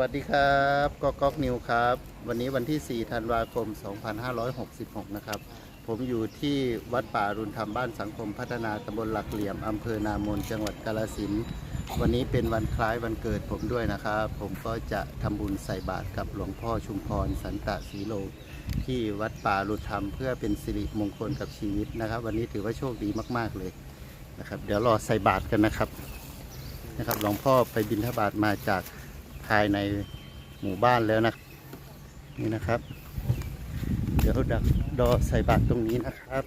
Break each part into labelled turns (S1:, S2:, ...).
S1: วัสดีครับก็ก๊อกนิวครับ วันนี้วันที่ 4 ธันวาคม 2566 นะครับ ผมอยู่ที่วัดป่ารุณธรรมบ้านสังคมพัฒนาตำบลหลักเหลี่ยมอำเภอนามนจังหวัดกาฬสินวันนี้เป็นวันคล้ายวันเกิดผมด้วยนะครับ ผมก็จะทำบุญใส่บาตรกับหลวงพ่อชุมพรสันตะศรีโลที่วัดป่ารุณธรรมเพื่อเป็นสิริมงคลกับชีวิตนะครับ วันนี้ถือว่าโชคดีมาก ๆเลยนะครับ เดี๋ยวรอใส่บาตรกันนะครับนะครับหลวงพ่อไปบิณฑบาตมาจาก ภายในหมู่บ้านแล้วนะนี่นะครับ เดี๋ยวดักดอใส่บาตรตรงนี้นะครับ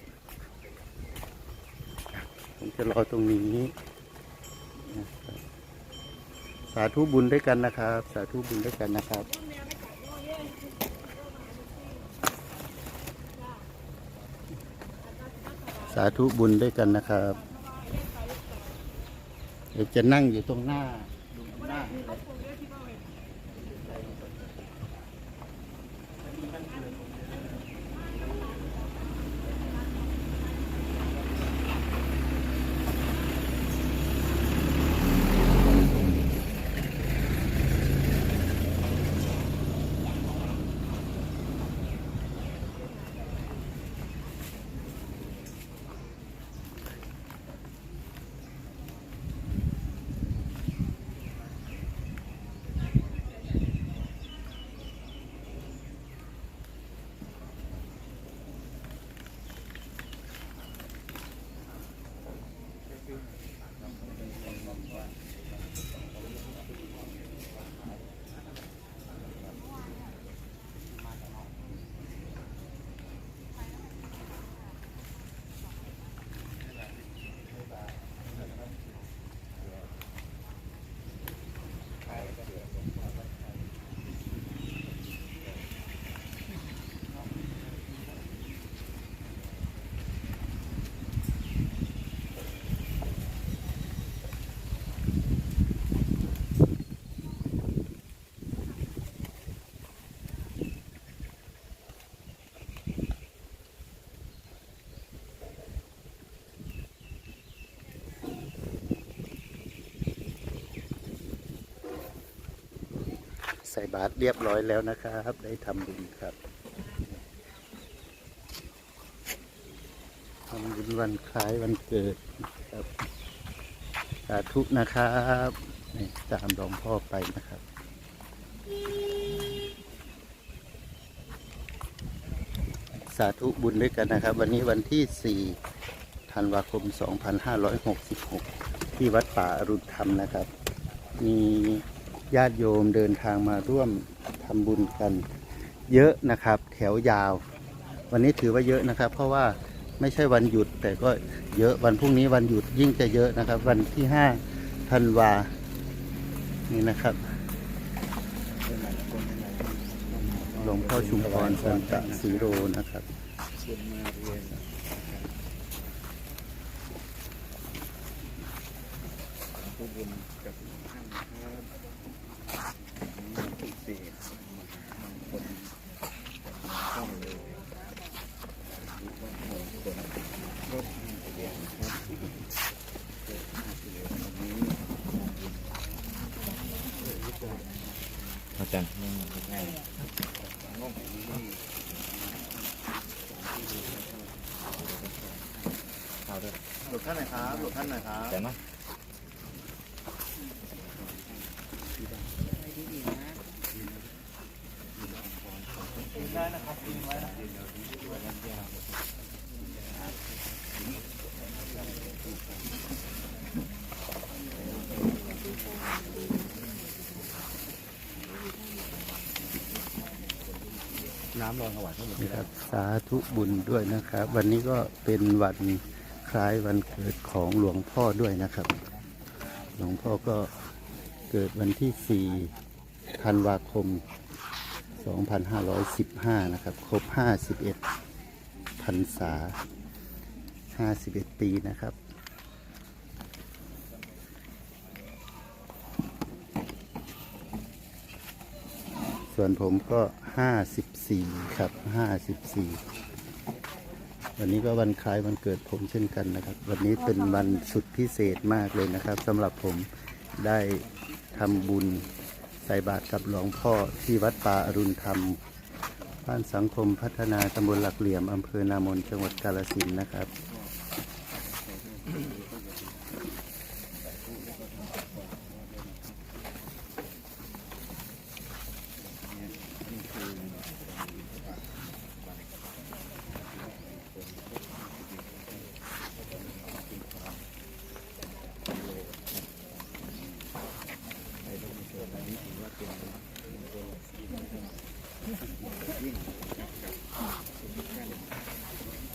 S1: ผมจะรอตรงนี้ สาธุบุญด้วยกันนะครับ สาธุบุญด้วยกันนะครับสาธุบุญด้วยกันนะครับเดี๋ยวจะนั่งอยู่ตรงหน้าดูหน้า ส่บาตรเรียบร้อยแล้วนะครับ ได้ทำบุญครับทำบุญวันคล้ายวันเกิดครับสาธุนะครับนี่ตามหลวงพ่อไปนะครับสาธุบุญด้วยกันนะครับ วันนี้วันที่ 4 ธันวาคม 2566 ที่วัดป่าอรุณธรรมนะครับ มี ญาติโยมเดินทางมาร่วมทำบุญกัน เยอะนะครับ แถวยาว วันนี้ถือว่าเยอะนะครับ เพราะว่าไม่ใช่วันหยุดแต่ก็เยอะวันพรุ่งนี้วันหยุดยิ่งจะเยอะนะครับ วันที่5ธันวานี่นะครับหลวงพ่อชุมพรสันตะสีโรนะครับ
S2: ผู้บุญกับท่านนะครับพิเศษมงคลเข้าเลยยุวัฒนมงคลรถห้าสิบเอ็ดนะครับรถห้าสิบเอ็ดวันนี้อาจารย์นั่งง่ายงงเอาด้วย
S1: หลบ ท่านหน่อยครับหลบท่านหน่อยครับ
S2: แต่นะน้ำรองถวายทั้งหมด
S1: นี่ครับ สาธุบุญด้วยนะครับ วันนี้ก็เป็นวัน คล้ายวันเกิดของหลวงพ่อด้วยนะครับ หลวงพ่อก็เกิดวันที่ 4 ธันวาคม 2515 นะครับ ครบ 51พรรษา 51 ปีนะครับส่วนผมก็ 54 ครับ 54 วันนี้ก็วันคล้ายวันเกิดผมเช่นกันนะครับ วันนี้เป็นวันสุดพิเศษมากเลยนะครับสำหรับผมได้ทำบุญใส่บาตรกับหลวงพ่อที่วัดป่าอรุณธรรมบ้านสังคมพัฒนาตำบลหลักเหลี่ยมอำเภอนามนจังหวัดกาฬสินธุ์นะครับ
S2: นี่คือในโลกโซนอันนี้ถือว่าเป็นมงคลยิ่งนะครับทุกท่าน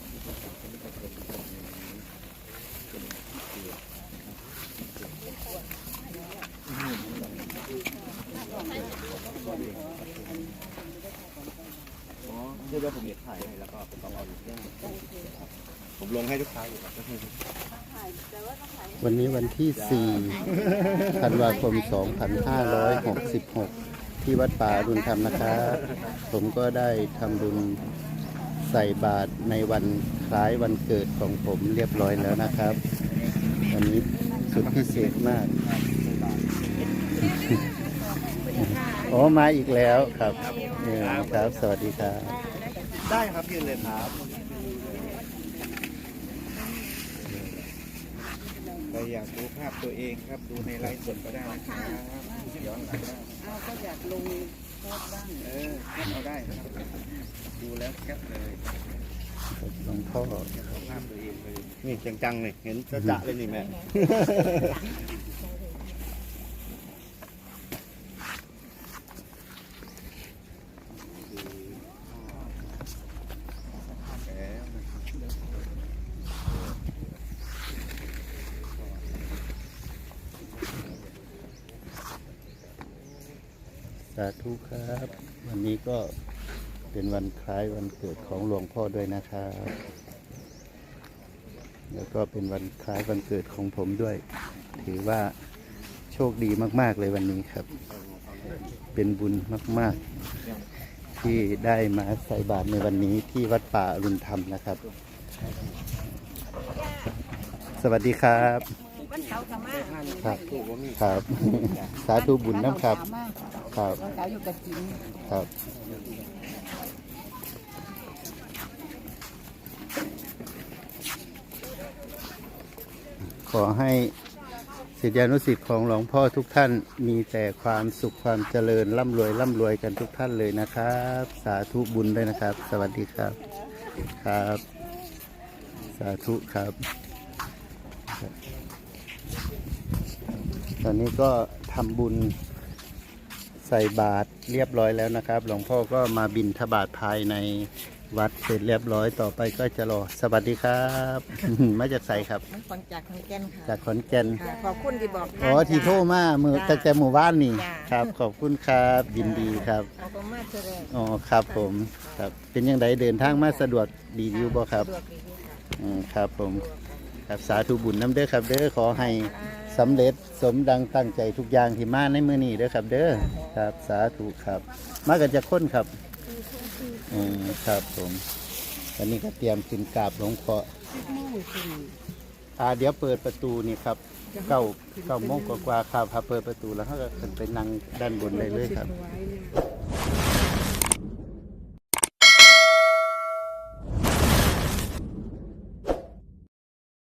S2: ที่ประสบผลในวันนี้เป็นที่เกิด อ๋อเชื่อว่าผมเด็ดถ่ายให้แล้วก็ผมต้องเอาอยู่ที่ผมลงให้ลูกค้าอยู่ครับ
S1: วันนี้วันที่ 4 ธันวาคม 2566 ที่วัดป่าอรุณธรรมนะครับ ผมก็ได้ทำบุญใส่บาตรในวันคล้ายวันเกิดของผมเรียบร้อยแล้วนะครับ วันนี้สุดพิเศษมาก อ๋อมาอีกแล้วครับเนี่ยครับ สวัสดีครับ
S2: ได้ครับยืนเลยครับใครอยากดูภาพตัวเองครับดูในไลฟ์สดก็ได้นะครับย้อนหลังได้
S3: เอาก็อยากลงโพสต์บ้าง
S2: เออแคปเอาได้ครับดูแล้วแคปเลย
S1: หลวงพ่อ
S2: แคปเอาภาพตัวเองเลยนี่จังๆเลยเห็นจะจะเลยนี่แม่ แล้วนะครับ
S1: สาธุครับ วันนี้ก็เป็นวันคล้ายวันเกิดของหลวงพ่อด้วยนะครับ แล้วก็เป็นวันคล้ายวันเกิดของผมด้วย ถือว่าโชคดีมาก ๆ เลยวันนี้ครับ เป็นบุญมาก ๆ ที่ได้มาใส่บาตรในวันนี้ที่วัดป่าอรุณธรรมนะครับ สวัสดีครับ
S3: วันเสาร์ก็มา
S1: ครับ
S2: ถูกว่ามี
S1: ครับ สาธุบุญน้ำครับ ครับ
S3: วันเสาร์อยู่กับจิน
S1: ครับขอให้ศิษยานุศิษย์ของหลวงพ่อทุกท่านมีแต่ความสุขความเจริญร่ำรวยร่ำรวยกันทุกท่านเลยนะครับ สาธุบุญด้วยนะครับ สวัสดีครับครับ สาธุครับ ตอนนี้ก็ทำบุญ ส่บาตรเรียบร้อยแล้วนะครับ หลวงพ่อก็มาบินทบาทภายในวัดเสร็จเรียบร้อยต่อไปก็จะรอสวัสดีครับ มาจากใสครับ
S3: มันฟังจากทางแก่นค่ะ
S1: จากขอนแก่น
S3: ค่ะขอบคุณที่บอก
S1: อ๋อที่โทรมามือ
S3: จ้า
S1: ตั้งแต่หมู่บ้านนี่
S3: จ้า
S1: ครับ ขอบคุณครับยินดีครับ
S3: เอาก็มาเจริญ
S1: อ๋อครับผมครับเป็นยังไงเดินทางมาสะดวกดีอยู่บ่ครับ
S3: สะดวกดีค่ะ
S1: อืมครับผมครับสาธุบุญน้ำเด้อครับเด้อขอให้ สำเร็จสมดังตั้งใจทุกอย่างที่มาในมือนี้เด้อครับ เด้อครับสาธุครับ มากันจะค้นครับอืมครับผมอันนี้ก็เตรียมขึ้นกราบหลวงพ่ออ่าเดี๋ยวเปิดประตูนี่ครับเก้าเก้าโมงกว่าๆครับพาเปิดประตูแล้วเขาก็ขึ้นไปนั่งด้านบนเลยเลยครับ